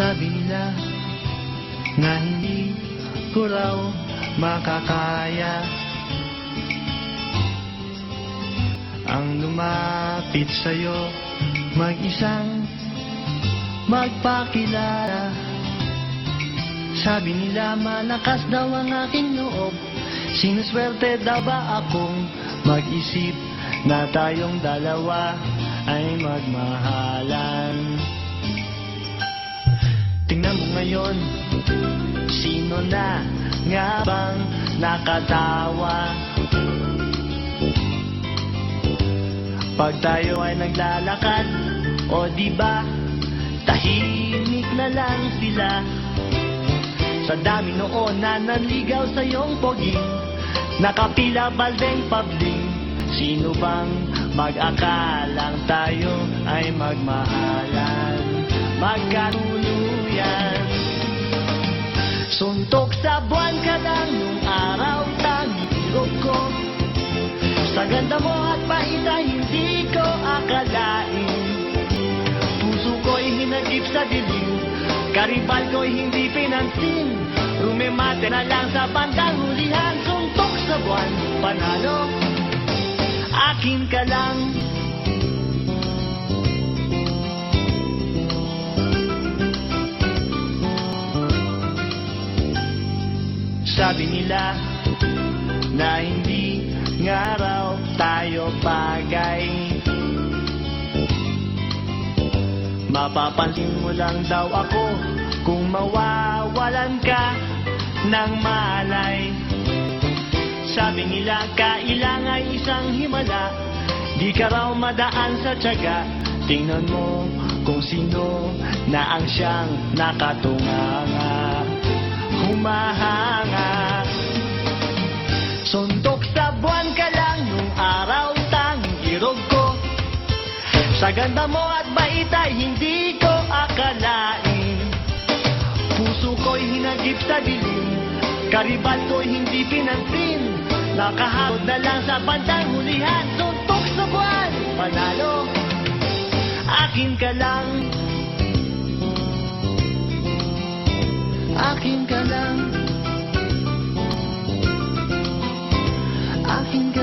Sabi nila na hindi ko raw makakaya. Ang lumapit sa'yo mag-isang magpakilala. Sabi nila malakas daw ang aking loob. Sinuswerte daw ba akong mag-isip na tayong dalawa ay magmahalan sino na nga bang nakatawa? Pag tayo ay naglalakad, o di ba tahimik na lang sila. Sa dami noon na nanligaw sa iyong poging, nakapila baldeng pabling. Sino bang mag-akalang tayo ay magmahalan, magkatuluyan? Suntok sa buwan ka lang nung araw tangirog ko. Sa ganda mo at paita hindi ko akalain. Puso ko'y hinagip sa dilim Karibal ko'y hindi pinansin. Rumemate na lang sa bandang hulihan Suntok sa buwan, panalo. Akin ka lang Sabi nila na hindi nga raw tayo bagay. Mapapansin mo lang daw ako kung mawawalan ka ng malay. Sabi nila kailang ay isang himala. Di ka raw madaan sa tiyaga. Tingnan mo kung sino na ang siyang nakatunganga Humahanga Suntok sa buwan ka lang nung araw tanging irog ko. Sa ganda mo at bait ay hindi ko akalain. Puso ko'y hinagip sa dilim Karibal ko'y hindi pinansin Nakahawad na lang sa bandang hulihan Suntok sa buwan, panalo. Akin ka lang. Akin ka finger.